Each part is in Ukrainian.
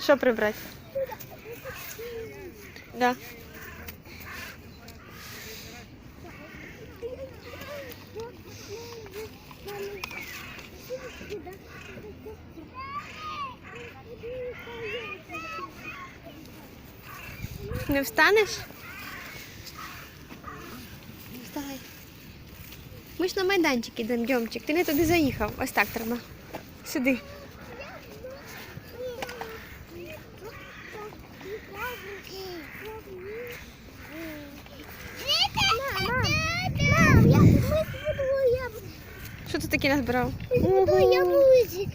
Що прибрати? Да. Не встанеш? Вставай. Ми ж на майданчик ідемо, Дьомчик. Ти не туди заїхав. Ось так треба. Сюди. Мам, я ми збудую яблуко. Що ти таке назбирав? Збудую яблуці.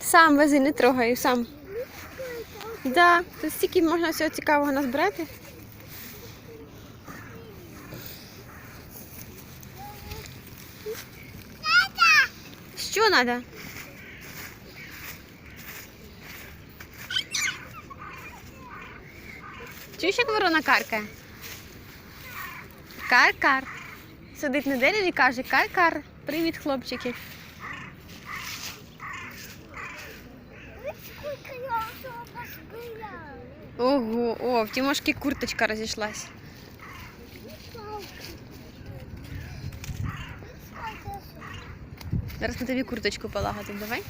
Сам вези, не трогай, сам. Да, тут стільки можна всього цікавого назбирати. Що треба? Чуєш, як ворона каркає? Кар-кар. Сидить на дереві і каже кар-кар. Привіт, хлопчики. Ого, о, в Тимошки курточка розійшлась. Зараз на тобі курточку полагодимо, давай.